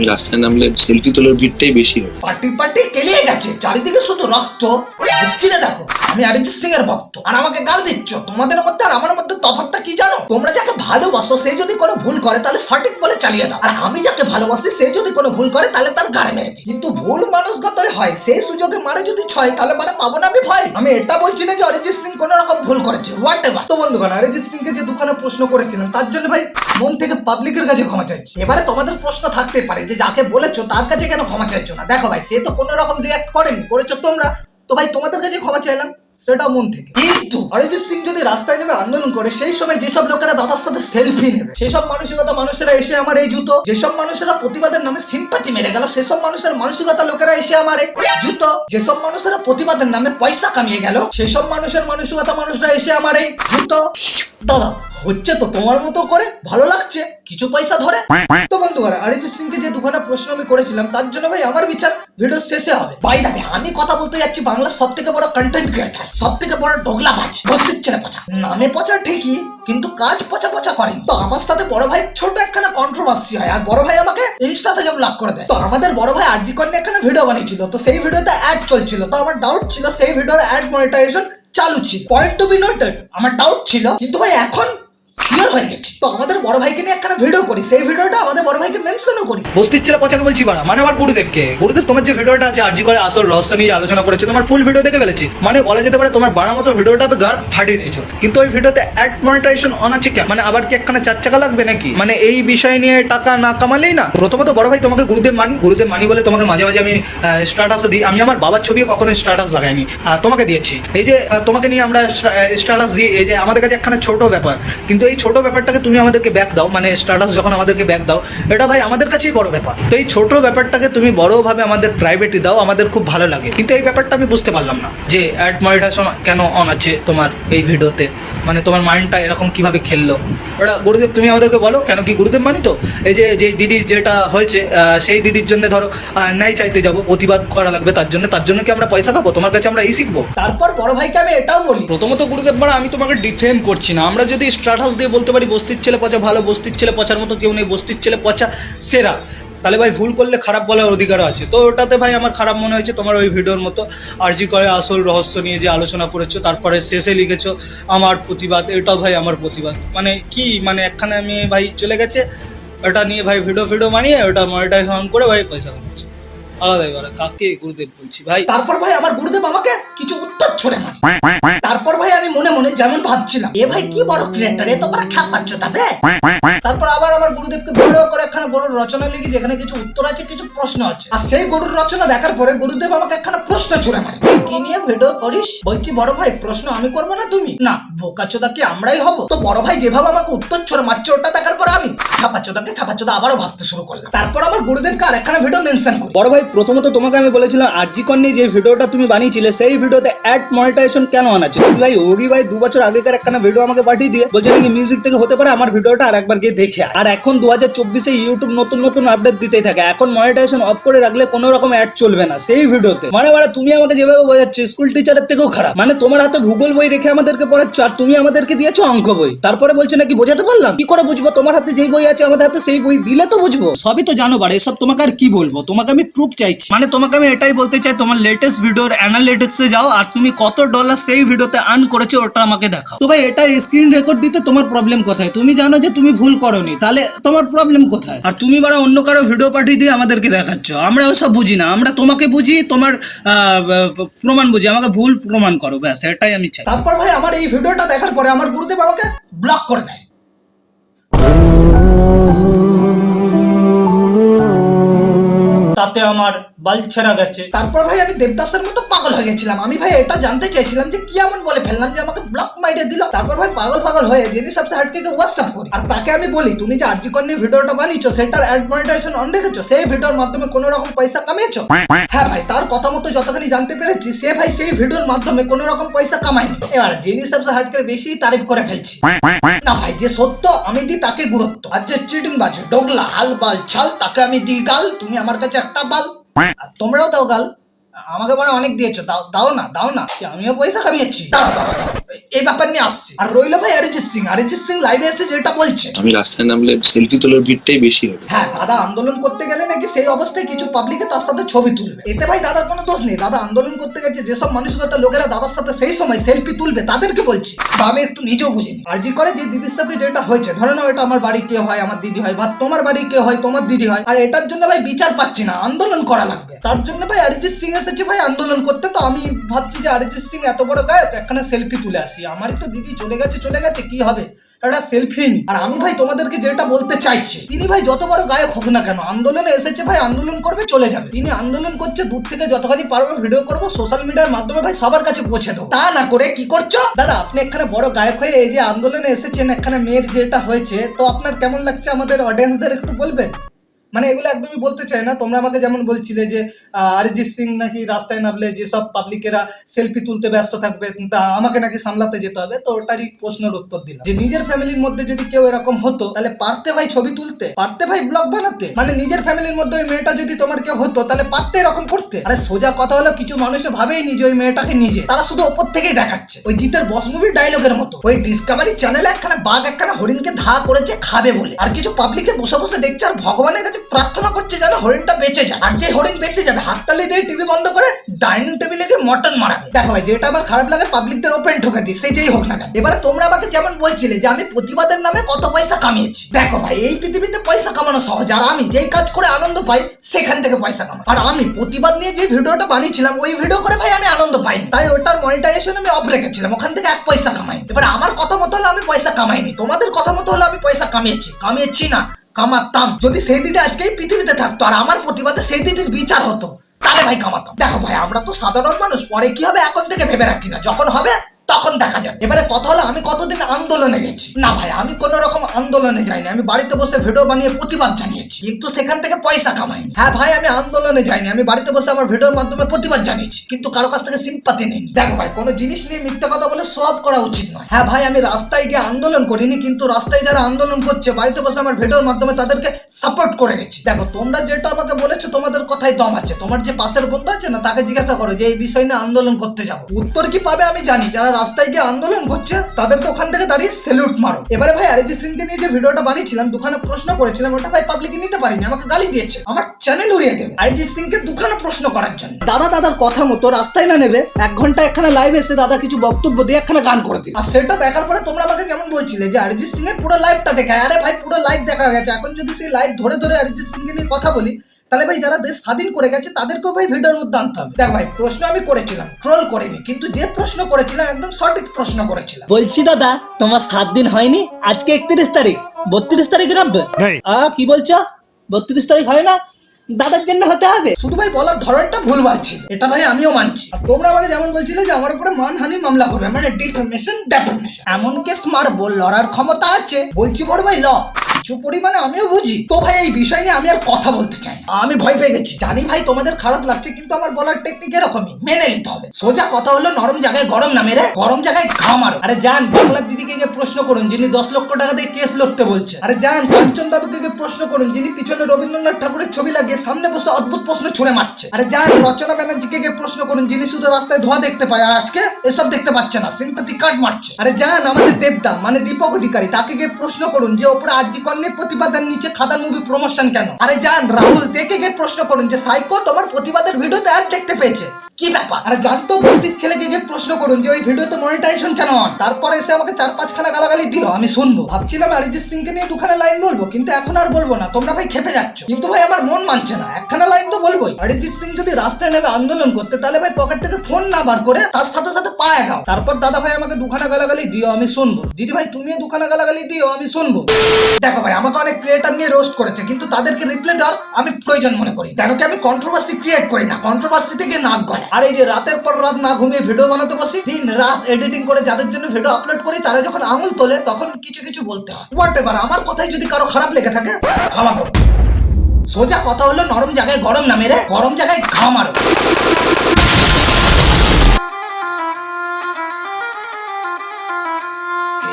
আমি রাস্তায় নামলে সেলফি তোলার ভিড়টাই বেশি হয়। পার্টি পার্টি কেলিয়ে গেছে, চারিদিকে শুধু রক্ত। না দেখো। আমি অরিজিৎ সিং এর ভক্ত। আর আমাকে গাল দিচ্ছ। তোমাদের মধ্যে আর আমার মধ্যে তফাৎটা কি জানো? তোমরা যাকে ভালোবাসো, সে যদি কোনো ভুল করে, তাহলে সঠিক বলে চালিয়ে দাও। আর আমি যাকে ভালোবাসি, সে যদি কোনো ভুল করে, তাহলে তার গাড়ে মেরেছি। কিন্তু ভুল মানুষগতই হয়। সেই সুযোগে মারে যদি ছয়, তাহলে মানে পাবো না আমি ভয়। আমি এটা বলছি না যে অরিজিৎ সিং কোনো রকম ভুল করেছে। হোয়াট এভার তো বন্ধুগণ, অরিজিৎ সিং কে যে দুখানা প্রশ্ন করেছিলাম, তার জন্য ভাই মন থেকে পাবলিকের কাছে ক্ষমা চাইছি। এবারে তোমাদের প্রশ্ন থাকতে পারে যে যাকে বলেছ, তার কাছে কেন ক্ষমা চাইছো না? দেখো ভাই, সে তো কোনো রকম রিয়াক্ট করেনি। করেছ তোমরা। তো ভাই, তোমাদের কাছে ক্ষমা চাইলাম। সেটা মন থেকে। কিন্তু অরিজিৎ সিং যদি রাস্তায় নেমে আন্দোলন করে সেই সময় যেসব লোকেরা দাদার সাথে সেলফি নেবে সেসব মানসিকতা মানুষেরা এসে আমার এই জুতো যেসব মানুষেরা প্রতিবাদের নামে সিম্পাতি মেরে গেল সেসব মানুষের মানসিকতা লোকেরা এসে আমার জুতো যেসব মানুষেরা প্রতিবাদের নামে পয়সা কামিয়ে গেল সেসব মানুষের মানসিকতা মানুষরা এসে আমার এই জুতো দাদা হচ্ছে তো তোমার মতো করে ভালো লাগছে কিছু পয়সা ধরে। তো বন্ধুরা অরিজিৎ সিংকে যে দুখানা প্রশ্ন আমি করেছিলাম তার জন্য ভাই আমার বিচার ভিডিও শেষে হবে। বাই দাবে আমি কথা বলতে যাচ্ছি বাংলার সব থেকে বড় কন্টেন্ট ক্রিয়েটার সব থেকে বড় ডোগলা বাজ বস্তির ছেলে পচা। নামে পচা ঠিকই কিন্তু কাজ পচা পচা করেন। তো আমার সাথে বড় ভাই ছোট একখানা কন্ট্রোভার্সি হয় আর বড় ভাই আমাকে ইনস্টা থেকে ব্লক করে দেয়। তো আমাদের বড় ভাই আরজি কন্যা একখানা ভিডিও বানিয়েছিল তো সেই ভিডিওতে অ্যাড চলছিল। তো আমার ডাউট ছিল সেই ভিডিওর অ্যাড মনিটাইজেশন চালু ছিল। পয়েন্ট টু বি নোটেড আমার ডাউট ছিল কিন্তু ভাই এখন ক্লিয়ার হয়ে গেছে। তো আমাদের বড় ভাইকে নিয়ে একখানা ভিডিও করি। সেই ভিডিওটা আমাদের বড় ভাইকে মেনশনও করি। বস্তির ছেলে পচাকে বলছি বাড়া। মানে আমার গুরুদেবকে। গুরুদেব, তোমার যে ভিডিওটা আছে, আরজি করে আসল রহস্য নিয়ে আলোচনা করেছ, তোমার ফুল ভিডিও দেখে ফেলেছি। মানে বলা যেতে পারে তোমার বাড়া মতো ভিডিওটা তো গার ফাটিয়ে দিয়েছ। কিন্তু ওই ভিডিওতে অ্যাড মনিটাইজেশন অন আছে কেন? মানে আবার কি একখানা চার চাকা লাগবে নাকি? মানে এই বিষয় নিয়ে টাকা না কামালেই না। প্রথমত বড় ভাই, তোমাকে গুরুদেব মানি। গুরুদেব মানি বলে তোমাকে মাঝে মাঝে আমি স্ট্যাটাস দিই। আমি আমার বাবার ছবিও কখনো স্ট্যাটাস লাগাইনি। তোমাকে দিয়েছি। এই যে তোমাকে নিয়ে আমরা স্ট্যাটাস দিই। এই যে, আমাদের কাছে একখানা ছোট ব্যাপার। কিন্তু এই ছোট ব্যাপারটাকে তুমি আমাদেরকে ব্যাক দাও মানে স্ট্যাটাস যখন আমাদেরকে ব্যাক দাও এটা ভাই আমাদের কাছেই বড় ব্যাপার। তো এই ছোট ব্যাপারটাকে তুমি বড়ভাবে আমাদের প্রাইভেটই দাও আমাদের খুব ভালো লাগে। কিন্তু এই ব্যাপারটা আমি বুঝতে পারলাম না যে অ্যাড মনিটাইজেশন কেন অন আছে তোমার এই ভিডিওতে? মানে তোমার মাইন্ডটা এরকম কীভাবে খেললো? ওটা গুরুদেব তুমি আমাদেরকে বলো কেন কি গুরুদেব মানি তো? এই যে যে দিদি যেটা হয়েছে সেই দিদির জন্য ধরো ন্যায় চাইতে যাব প্রতিবাদ করা লাগবে তার জন্য তার জন্য কি আমরা পয়সা খাব? তোমার কাছে আমরা এই শিখব? তারপর বড় ভাইকে আমি এটাও বলি। প্রথমত গুরুদেব মারা আমি তোমাকে ডিফেম করছি না। আমরা যদি স্ট্যাটাস দিয়ে বলতে পারি, বস্তির ছেলে পচা, ভালো বস্তির ছেলে পচার মতো কেউ নেই, বস্তির ছেলে পচা, সেরা। তাহলে ভাই ভুল করলে খারাপ বলার অধিকার আছে। তো ওটাতে ভাই আমার খারাপ মনে হয়েছে তোমার ওই ভিডিওর মতো। আরজি করে আসল রহস্য নিয়ে যে আলোচনা করেছ, তারপরে শেষে লিখেছো, আমার প্রতিবাদ এটাও ভাই আমার প্রতিবাদ। মানে কি মানে একখানে আমি ভাই চলে গেছে, ওটা নিয়ে ভাই ভিডিও ফিডিও বানিয়ে ওটা মনিটাইজেশন করে ভাই পয়সা কামাচ্ছে। আলাদা এবারে কাকে গুরুদেব বলছি ভাই? তারপর ভাই আমার গুরুদেব আমাকে? কিছু ছড়ে মারি। তারপর ভাই আমি মনে মনে যেমন ভাবছিলাম, এ ভাই কি বড় ক্রিয়েটার এ তো বড় খ্যাপাচ্ছ তবে তারপর আবার আমার গুরুদেবকে বড় করে একখানা গরুর রচনা লিখি, যেখানে কিছু উত্তর আছে, কিছু প্রশ্ন আছে। আর সেই গরুর রচনা দেখার পরে গুরুদেব আমাকে একখানা প্রশ্ন ছুড়ে মারে। কি নিয়ে ভিডিও করিস? বলছি, বড় ভাই, প্রশ্ন আমি করব না তুমি? না। বোকাচোদা কি আমরাই হব? তো বড় ভাই যেভাবে আমাকে উত্তর ছড়ে মারছে, ওটা দেখার পর আমি খাপাচোদাকে খাপাচোদা আবারও ভাবতে শুরু করলাম। তারপর আমার গুরুদেবকে আর একখানা ভিডিও মেনশন করি বড় ভাই, প্রথমত তোমাকে আমি বলেছিলাম আরজি কর নিয়ে যে ভিডিওটা তুমি বানিয়েছিলে, সেই ভিডিওতে অ্যাড মনিটাইজেশন কেন আনাচ্ছে? তুমি ভাই, ওগি ভাই দু বছর আগেকার একখানা ভিডিও আমাকে পাঠিয়ে দিয়ে বলছে নাকি মিউজিক থেকে হতে পারে, আমার ভিডিওটা আর একবার গিয়ে দেখে আর এখন দু হাজার চব্বিশে ইউটিউব নতুন নতুন আপডেট দিতেই থাকে। এখন মনিটাইজেশন অফ করে রাখলে কোনো রকম অ্যাড চলবে না, সেই ভিডিওতে মানে মানে তুমি আমাকে যেভাবে বোঝাচ্ছ স্কুল টিচারের থেকেও খারাপ। মানে তোমার হাতে ভূগোল বই রেখে আমাদেরকে পড়াচ্ছ, আর তুমি আমাদেরকে দিয়েছ অঙ্ক বই। তারপরে বলছো নাকি বোঝাতে পারলাম কি করে বুঝব? তোমার হাতে যেই বই আছে, আমাদের হাতে সেই বই দিলে তো বুঝব। সবই তো জানো বারে এসব তোমাকে আর কি বলব? তোমাকে আমি প্রুফ চাইছি। মানে তোমাকে আমি এটাই বলতে চাই, তোমার লেটেস্ট ভিডিওর অ্যানালিটিক্সে যাও, আর তুমি কত ডলার সেই ভিডিওতে আর্ন করেছ, ওটা আমাকে দেখাও। তো ভাই, এটার স্ক্রিন রেকর্ড দিতে তোমার প্রবলেম কোথায়? তুমি জানো যে তুমি ভুল করনি, তাহলে তোমার প্রবলেম কোথায়? আর তুমি বারা অন্য কারও ভিডিও পাঠিয়ে দিয়ে আমাদেরকে দেখাচ্ছ। আমরা ওসব বুঝি না, আমরা তোমাকে বুঝি, তোমার প্রমাণ বুঝি, আমাকে ভুল প্রমাণ করো, ব্যাস, এটাই আমি চাই। তারপর ভাই, আমার এই ভিডিওটা দেখার পরে আমার গুরুদেব আমাকে ব্লক করে দেয়। তাতে আমার বাল ছেঁড়া গেছে। তারপর ভাই আমি দেবদাসের মতো পাগল হয়ে গেছিলাম। আমি ভাই এটা জানতে চাইছিলাম যে কি এমন বলে ফেললাম যে আমাকে ব্লক মাইরে দিল তারপর ভাই পাগল পাগল হয়ে জেনি সবসে হাটকে হোয়াটসঅ্যাপ করি? আর তাকে আমি বলি তুমি যে আরজি কন্যা ভিডিওটা বানিয়েছো সেটার অ্যাড মনিটাইজেশন অন রেখেছো সেই ভিডিওর মাধ্যমে কোনো রকম পয়সা কামিয়েছো হ্যাঁ ভাই তার কথা মতো যতখানি জানতে পেরেছি সে ভাই সেই ভিডিওর মাধ্যমে কোনো রকম পয়সা কামায়নি। এবার জেনি সবসে হাটকে বেশি তারিফ করে ফেলছি। না ভাই যে সত্য আমি দিই তাকে গুরুত্ব। আর যে চিটিং বাজে ডোগলা হাল বাল ছাল তাকে আমি দিই গাল তুমি আমার কাছে একটা বাল। আর তোমরাও দাও গাল। আমাকে বড় অনেক দিয়েছ দাও দাও না দাও না আমিও পয়সা কামিয়েছি। দাঁড়াও দাঁড়াও দাঁড়াও। এই ব্যাপার নিয়ে আসছি। আর রইল ভাই অরিজিৎ সিং। অরিজিৎ সিং লাইভে এসে যেটা বলছে। আমি রাস্তায় নামলে সেলফি তোলার ভিড়টাই বেশি হবে। হ্যাঁ দাদা আন্দোলন করতে গেলে নাকি সেই অবস্থায় কিছু পাবলিকে তার সাথে ছবি তুলবে। এতে ভাই দাদার কোনো দোষ নেই। দাদা আন্দোলন করতে গেছে যেসব মানসিকতা লোকেরা দাদার সাথে সেই সময় সেলফি তুলবে তাদেরকে বলছি বা আমি একটু নিজেও বুঝিনি আর জি করে যে দিদির সাথে যেটা হয়েছে ধরে নাও এটা আমার বাড়ি কে হয় আমার দিদি হয় বা তোমার বাড়ি কে হয় তোমার দিদি হয় আর এটার জন্য ভাই বিচার পাচ্ছি না আন্দোলন করা লাগবে। তার জন্য ভাই অরিজিৎ সিং এসেছে ভাই আন্দোলন করতে, তো আমি ভাবছি যে অরিজিৎ সিং এত বড় গায়ক এখানে সেলফি তুলে আসি। আমারই তো দিদি চলে গেছে চলে গেছে, কি হবে? একটা সেলফি আর আমি ভাই তোমাদেরকে যেটা বলতে চাইছি, তিনি ভাই যত বড় গায়ক হোক না কেন, আন্দোলনে এসেছে ভাই, আন্দোলন করবে, চলে যাবে। তিনি আন্দোলন করছে, দূর থেকে যতখানি পারব ভিডিও করব সোশ্যাল মিডিয়ার মাধ্যমে ভাই সবার কাছে পৌঁছে দেবো। তা না করে কি করছ? দাদা, আপনি এখানে বড় গায়ক হয়ে এই যে আন্দোলনে এসেছেন এখানে মেয়ের যেটা হয়েছে, তো আপনার কেমন লাগছে আমাদের অডিয়েন্সদের একটু বলবেন? মানে এগুলো একদমই বলতে চাই না। তোমরা আমাকে যেমন বলছিলে যে অরিজিৎ সিং নাকি রাস্তায় নামলে যেসব পাবলিকেরা সেলফি তুলতে ব্যস্ত থাকবে, তা আমাকে নাকি সামলাতে যেতে হবে। তো ওটারই প্রশ্নের উত্তর দিলাম। যে নিজের ফ্যামিলির মধ্যে যদি কেউ এরকম হতো, তাহলে পারতে ভাই ছবি তুলতে? পারতে ভাই ব্লগ বানাতে? মানে নিজের ফ্যামিলির মধ্যে ওই মেয়েটা যদি তোমার কেউ হতো, তাহলে পারতে এরকম করতে? আরে সোজা কথা হলো, কিছু মানুষ ভাবেই নিজে ওই মেয়েটাকে নিজে। তারা শুধু ওপর থেকেই দেখাচ্ছে। ওই জিতের বস মুভির ডায়লগের মতো। ওই ডিসকভারি চ্যানেলে একখানা বাঘ একখানা হরিণকে ধা করেছে, খাবে বলে। আর কিছু পাবলিকে বসে বসে দেখছে, আর ভগবানের কাছে প্রার্থনা করছে যেন হরিণটা বেঁচে যায়। আর যে হরিণ বেঁচে যাবে হাততালি দিয়ে টিভি বন্ধ করে ডাইনিং টেবিলে গিয়ে মটন মারাবে। দেখো ভাই, যেটা আমার খারাপ লাগে পাবলিকদের ওপেন ঠকে দিই সে যেই হোক না কেন। এবারে তোমরা আমাকে যেমন বলছিলে যে আমি প্রতিবাদের নামে কত পয়সা কামিয়েছি। দেখো ভাই, এই পৃথিবীতে পয়সা কামানো সহজ। আর আমি যেই কাজ করে আনন্দ পাই, সেখান থেকে পয়সা কামাই। আর আমি প্রতিবাদ নিয়ে যে ভিডিওটা বানিয়েছিলাম, ওই ভিডিও করে ভাই আমি আনন্দ পাইনি। তাই ওটার মনিটাইজেশন আমি অফ রেখেছিলাম, ওখান থেকে এক পয়সা কামাইনি। এবার আমার কথা মতো হলে আমি পয়সা কামাইনি। তোমাদের কথা মতো হলে আমি পয়সা কামিয়েছি। কামিয়েছি না। কামাতাম। যদি সেই দিদি আজকে পৃথিবীতে থাকতো আর আমার প্রতিবাদে সেই দিদির বিচার হতো, তাহলে ভাই কামাতাম। দেখো ভাই, আমরা তো সাধারণ মানুষ, পরে কি হবে এখন থেকে ভেবে রাখি না। যখন হবে তখন দেখা যাবে এবারে কথা হলো, আমি কতদিন আন্দোলনে গেছি? না ভাই, আমি কোনো রকম আন্দোলনে যাইনি। আমি বাড়িতে বসে ভিডিও বানিয়ে প্রতিবাদ জানিয়েছি। কিন্তু সেখান থেকে পয়সা কামাইনি। হ্যাঁ ভাই, আমি আন্দোলনে যাইনি। আমি বাড়িতে বসে আমার ভিডিওর মাধ্যমে প্রতিবাদ জানিয়েছি। কিন্তু কারও কাছ থেকে সিম্পাতি নেই দেখো ভাই, কোনো জিনিস নিয়ে মিথ্যা কথা বলে সব করা উচিত নয়। হ্যাঁ ভাই, আমি রাস্তায় গিয়ে আন্দোলন করিনি, কিন্তু রাস্তায় যারা আন্দোলন করছে, বাড়িতে বসে আমার ভিডিওর মাধ্যমে তাদেরকে সাপোর্ট করে গেছি। দেখো, তোমরা যেটা আমাকে বলেছ, তোমাদের কথাই দম আছে। তোমার যে পাশের বন্ধু আছে না, তাকে জিজ্ঞাসা করো যে, এই বিষয় নিয়ে আন্দোলন করতে যাব। উত্তর কি পাবে আমি জানি। যারা রাস্তায় গিয়ে আন্দোলন করছে তাদেরকে ওখান থেকে দাঁড়িয়ে স্যালুট মারো। এবারে ভাই অরিজিৎ সিংকে নিয়ে যে ভিডিওটা বানিয়েছিলাম দুখানে প্রশ্ন করেছিলাম ওটা ভাই পাবলিকে নিতে পারিনি আমাকে গালি দিয়েছে। আমার চ্যানেল উড়িয়ে দেবে অরিজিৎ সিংকে দুখানে প্রশ্ন করার জন্য। দাদা দাদার কথা মতো রাস্তায় না নেবে এক ঘণ্টা একখানে লাইভ এসে দাদা কিছু বক্তব্য দিয়ে একখানে গান করে দিল। আর সেটা দেখার পরে তোমরা আমাকে যেমন বলছিলে যে অরিজিৎ সিং এর পুরো লাইভটা দেখা আরে ভাই পুরো লাইভ দেখা গেছে এখন যদি সেই লাইভ ধরে ধরে অরিজিৎ সিংকে নিয়ে কথা বলি তাহলে ভাই যারা দেশ স্বাধীন করে গেছে তাদেরকেও ভাই ভিডিওর মধ্যে আনতে হবে। দেখ ভাই প্রশ্ন আমি করেছিলাম ট্রোল করিনি কিন্তু যে প্রশ্ন করেছিলাম একদম সঠিক প্রশ্ন করেছিলাম। বলছি দাদা তোমার সাত দিন হয়নি? আজকে একত্রিশ তারিখ। বত্রিশ তারিখ রাখবে আ কি বলছো? বত্রিশ তারিখ হয় না? দাদার জন্য হতে হবে? শুধু ভাই বলার ধরনটা ভুলভাল ছিল। এটা ভাই আমিও মানছি। আর তোমরা আমাকে যেমন বলছিলে যে আমার উপরে মানহানি মামলা করবে মানে ডিফেমেশন ডেফামেশন এমন কেস মারবো লড়ার ক্ষমতা আছে। বলছি বড় ভাই ল। কিছু পরিমাণে আমিও বুঝি। তো ভাই, এই বিষয় নিয়ে আমি আর কথা বলতে চাই আমি ভয় পেয়ে গেছি। জানি ভাই, তোমাদের খারাপ লাগছে, কিন্তু আমার বলার টেকনিক এরকমই। মেনে নিতে হবে। সোজা কথা হলো, নরম জায়গায় গরম না মেরে, গরম জায়গায় ঘা মারো। আরে যান বাংলার দিদিকে গিয়ে প্রশ্ন করুন, যিনি দশ লক্ষ টাকা দিয়ে কেস লড়তে বলছে। আরে যান কাঞ্চন দাদুকে গিয়ে প্রশ্ন করুন, যিনি পিছনে রবীন্দ্রনাথ ঠাকুরের ছবি লাগিয়ে সামনে বসে অদ্ভুত প্রশ্ন ছুড়ে মারছে। আরে যান রচনা ব্যানার্জিকে গিয়ে প্রশ্ন করুন, যিনি শুধু রাস্তায় ধোয়া দেখতে পায়, আর আজকে এসব দেখতে পাচ্ছে না সিম্পাতি কার্ড মারছে। আরে যান আমাদের দেবদা মানে দীপক অধিকারী, তাকে গিয়ে প্রশ্ন করুন যে ওপরে আরজি কর্ণে প্রতিবাদের নিচে খাদার মুভি প্রমোশন কেন? আরে যান, রাহুল দেখে গিয়ে প্রশ্ন করুন যে সাইকো তোমার প্রতিবাদের ভিডিওতে আর দেখতে পেয়েছে। কি ব্যাপার? আরে জানতো বস্তির ছেলেকে গিয়ে প্রশ্ন করুন যে ওই ভিডিওতে মনিটাইজেশন কেন on? তারপরে এসে আমাকে চার পাঁচখানা গালাগালি দিও আমি শুনব। ভাবছিলাম অরিজিৎ সিংকে নিয়ে দুখানা লাইন বলব, কিন্তু এখন আর বলব না। তোমরা ভাই খেপে যাচ্ছ। কিন্তু ভাই আমার মন মানছে না। একখানা লাইন তো বলবোই। অরিজিৎ সিং যদি রাস্তায় নেমে আন্দোলন করতে, তাহলে ভাই পকেট থেকে ফোন না বার করে তার সাথে সাথে পা এগাও তারপর দাদা ভাই আমাকে দুখানা গালাগালি দিও, আমি শুনব। দিদি ভাই, তুমিও দুখানা গালাগালি দিও, আমি শুনব। দেখো ভাই, আমাকে অনেক ক্রিয়েটার নিয়ে রোস্ট করেছে, কিন্তু তাদেরকে রিপ্লাই দেওয়ার আমি প্রয়োজন মনে করি। কেন কি আমি কন্ট্রোভার্সি ক্রিয়েট করি না? কন্ট্রোভার্সি থেকে নাক গলে আর এই যে রাতের পর রাত না ঘুমিয়ে ভিডিও বানাতে বসি, দিন রাত এডিটিং করে যাদের জন্য ভিডিও আপলোড করি, তারা যখন আঙুল তোলে, তখন কিছু কিছু বলতে হয়। হোয়াট এবার আমার কথাই যদি কারও খারাপ লেগে থাকে, ক্ষমা করো। সোজা কথা হলো, নরম জায়গায় গরম না মেরে, গরম জায়গায় ঘা মারো।